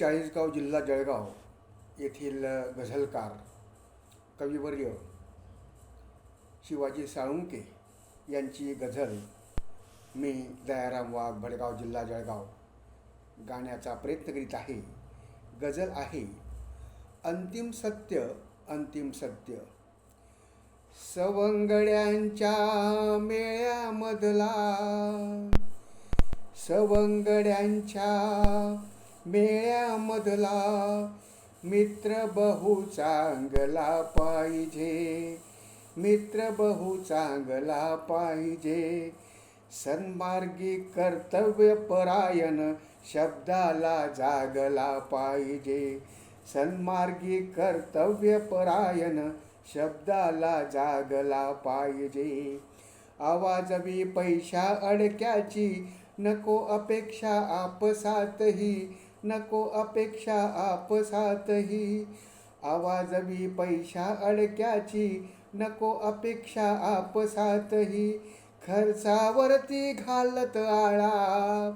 चाळीसगाव जिल्हा जळगाव येथील गझलकार कविवर्य शिवाजी साळुंके यांची गझल मी दयाराम वाघ भडगाव जिल्हा जळगाव गाण्याचा प्रयत्न करीत आहे. गझल आहे अंतिम सत्य अंतिम सत्य. सवंगड्यांच्या मेळ्यामधला सवंगड्यांच्या मेळ्यामधला मित्र बहु चांगला पाहिजे. मित्र बहु चांगला पाहिजे. सन्मार्गी कर्तव्यपरायण शब्दाला जागला पाहिजे. सन्मार्गी कर्तव्यपरायण शब्दाला जागला पाहिजे. आवाजवी पैशा अडक्याची नको अपेक्षा आपसातही नको अपेक्षा आपसातही. आवाजवी पैशा अडक्याची नको अपेक्षा आपसातही. खर्चावरती घालत आळा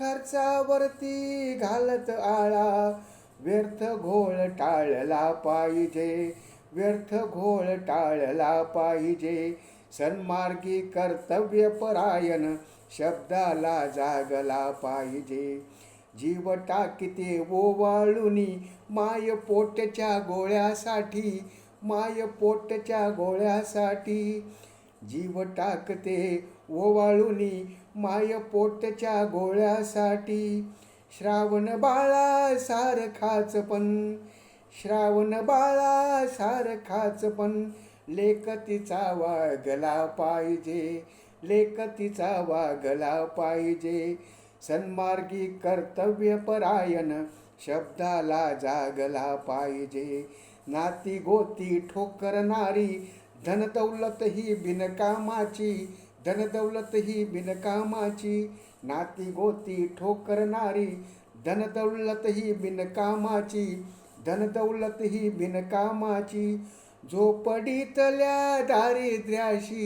खर्चावरती घालत आळा. व्यर्थ घोळ टाळला पाहिजे व्यर्थ घोळ टाळला पाहिजे. सन्मार्गी कर्तव्यपरायण शब्दाला जागला पाहिजे. जीव टाकते ओवाळुनी माय पोटच्या गोळ्यासाठी माय पोटच्या गोळ्यासाठी. जीव टाकते ओवाळुनी माय पोटच्या गोळ्यासाठी. श्रावण बाळा सारखाच पण श्रावण बाळा सारखाच पण लेखतीचा वागला पाहिजे लेखतीचा वागला पाहिजे. सन्मार्गी कर्तव्यपरायण शब्दाला जागला पाहिजे. नाती गोती ठोकरणारी धनदौलत ही बिनकामाची धनदौलत ही बिनकामाची. नाती गोती ठोकरणारी धनदौलत ही बिनकामाची धनदौलत ही बिनकामाची झोपडीतल्या दारिद्र्याशी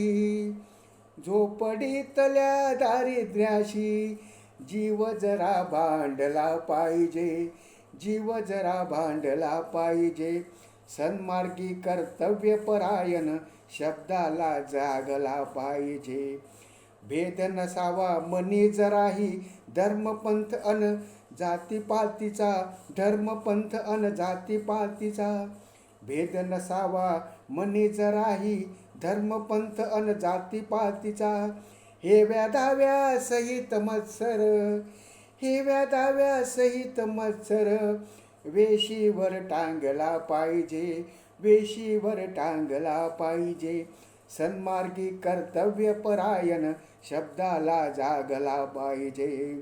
झोपडीतल्या दारिद्र्याशी जीव जरा भांडला पाहिजे जीव जरा भांडला पाहिजे. सन्मार्गी कर्तव्यपरायण शब्दाला जागला पाहिजे. भेद नसावा मनी जराही धर्मपंथ अन जातीपातीचा धर्मपंथ अन जातीपातीचा. भेद नसावा मनी जराही धर्मपंथ अन जातीपातीचा. हे व्याधाव्या सहित मत्सर हे व्याधाव्या सहित मत्सर वेशीवर टांगला पाहिजे वेशीवर टांगला पाहिजे. सन्मार्गी कर्तव्यपरायण शब्दाला जागला पाहिजे.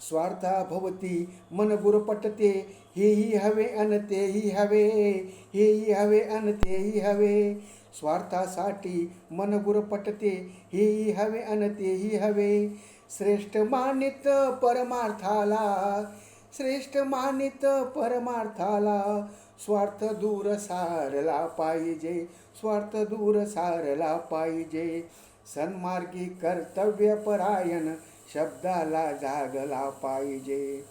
स्वार्था भवती, मन गुरपटते हेही हवे अन ते ही हवे। हेही हवे अन ते ही हवे। स्वार्थासाठी मन गुरपटते हेही हवे अन तेही हवे। श्रेष्ठ मानित परमार्थाला। श्रेष्ठ मानित परमार्थाला। स्वार्थ दूर सारला पाहिजे। स्वार्थ दूर सारला पाहिजे। सन्मार्गी कर्तव्यपरायण शब्दाला जागला पाहिजे.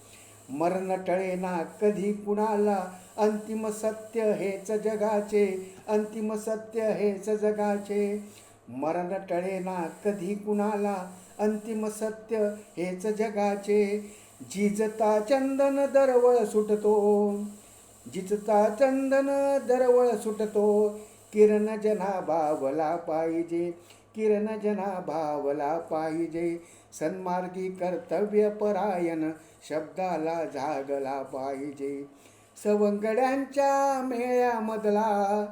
मरण टळेना कधी कुणाला? अंतिम सत्य हेच जगाचे अंतिम सत्य हेच जगाचे. मरण टळेना कधी कुणाला? अंतिम सत्य हेच जगाचे. जिजता चंदन दरवळ सुटतो. जिजता चंदन दरवळ सुटतो. किरण जना बावला पाहिजे. किरण जना भावला पाहिजे. सन्मार्गी कर्तव्य परायण शब्दाला जागला पाहिजे. सवंगड्यांच्या मेळ्यामधला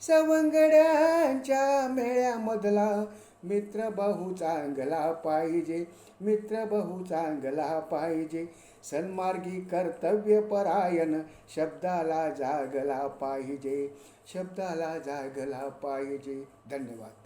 सवंगड्यांच्या मेळ्यामधला मित्र बहु चांगला पाहिजे. मित्र बहु चांगला पाहिजे. सन्मार्गी कर्तव्यपरायण शब्दाला जागला पाहिजे. शब्दाला जागला पाहिजे. धन्यवाद.